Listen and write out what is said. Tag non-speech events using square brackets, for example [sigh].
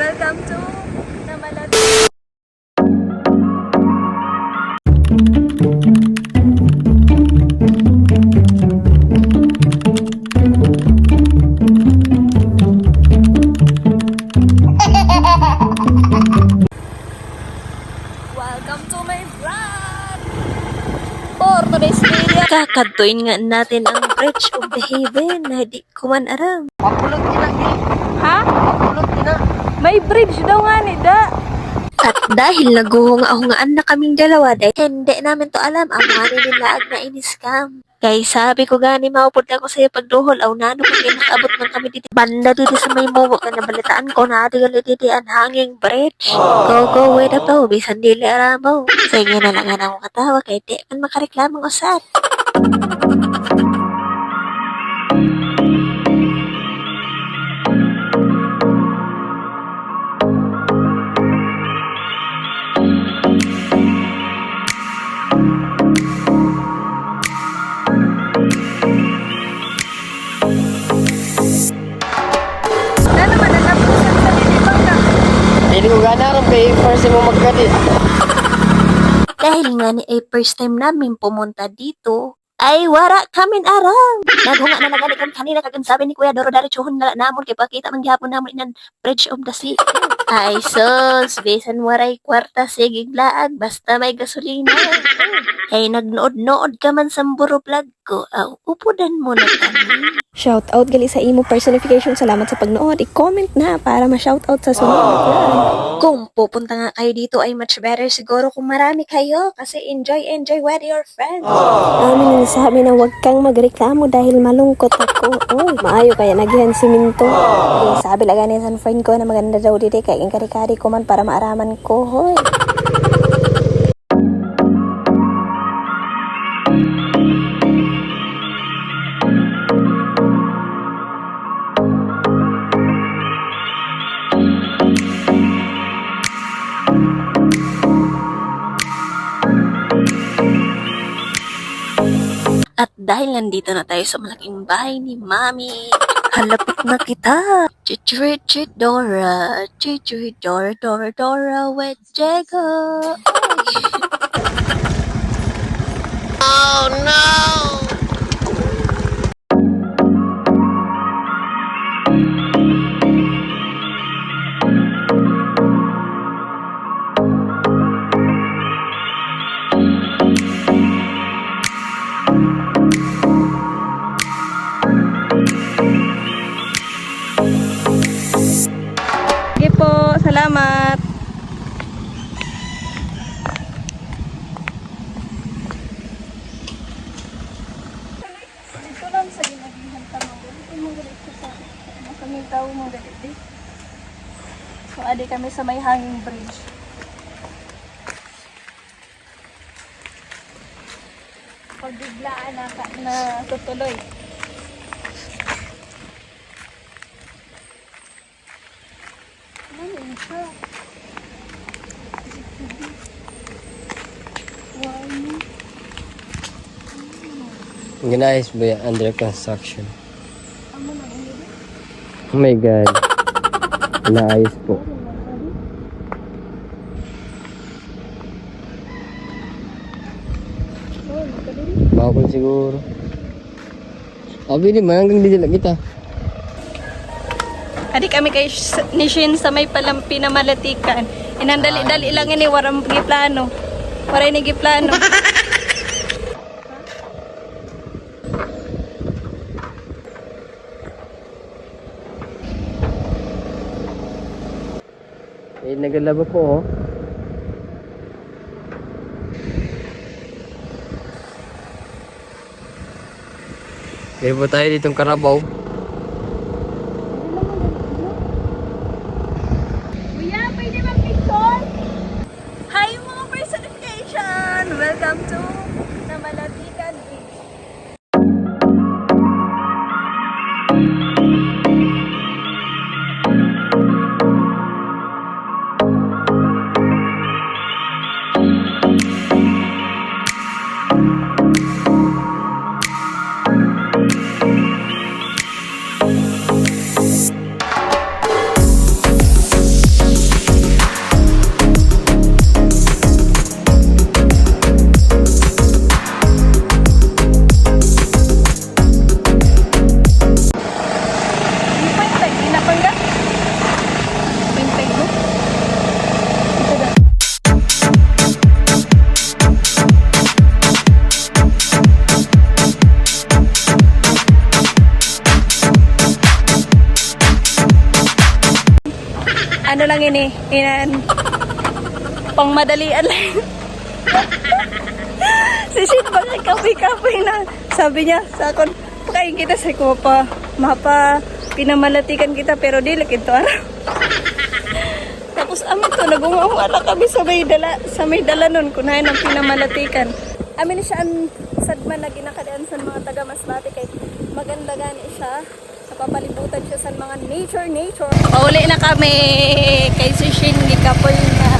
Welcome to Namalati. Welcome to my vlog! For today's video, kakatuin nga natin ang Bridge of the Haven na di ko man aram. Papulot eh. Ha? Papulot ina. May bridge daw nga ni da. At dahil naguhunga-hungaan na kaming dalawa, dahil hindi namin to alam ang mga nilaag na in-scam. Kaya sabi ko gani, maupod ako sa'yo pagduhol, aw nano kung kinakaabot ng kami dito. Banda dito sa may mowo ka na balitaan ko na ati gali dito ang hanging bridge. Go, go, wait up daw, bisan dili aramaw. Sige na lang ako katawa, kaya di man makareklamang usap. Hindi ko gana rin kay first mo magkadi. Dahil nga ni ay first time namin pumunta dito, ay wara kamin aram. Naghunga na nagani kami kanina kagan sabi ni Kuya Doro Daritsuhon na namon kay pakita man gyapon namon inan Bridge of the Sea. Ay sos, bisan waray kwarta sige laag basta may gasolina. Ay nagnood-nood ka man sa mburo vlog ko, aw upudan mo na kami. Shout out gali sa imo personification. Salamat sa pagnood. I-comment na para ma-shout out sa sunod na vlog. Kung pupunta nga kayo dito ay much better siguro kung marami kayo kasi enjoy, enjoy with your friends. Amin ang sabi na huwag kang magreklamo dahil malungkot ako. Oy, maayo kaya nagihan siminto. Eh, sabi lang ni sa friend ko na maganda daw dito kaya yung kari-kari ko man para maaraman ko. Hoy. At dahil nandito na tayo sa malaking bahay ni Mami, halapit na kita. Chichirichit Dora, chichirit Dora, Dora, Dora, with salamat. Dito lang sa ginagihan ko. Dito sa makaming tao mo galit. So, adi kami sa may hanging bridge. Pag biglaan na, na tutuloy. Ginayos ba yan? Under construction. Oh my God. Naayos po. Bakol siguro. Abi di man hanggang di lang kita. Adi kami kay Sh- ni Shin sa may palampi na malatikan. Inandali-dali lang ini warang giplano. Waray ni giplano. [laughs] Eh nagalaba po oh. Po tayo ditong karabaw. Ano lang ini, inan, pang madalian lang. [laughs] si Shin bakit kapoy-kapoy na. Sabi niya sa akon, pakain kita sa ko pa, mapa, pinamalatikan kita pero di lakit to araw. [laughs] Tapos amin to, nagungawala kami sa may dala, sa may dala nun, kunain ang pinamalatikan. Amin siya ang sadman na ginakadaan sa mga taga Masbate kay maganda gani siya. Napapalibutan siya sa mga nature, nature. Pauli na kami kay si Shin, gikapoy na.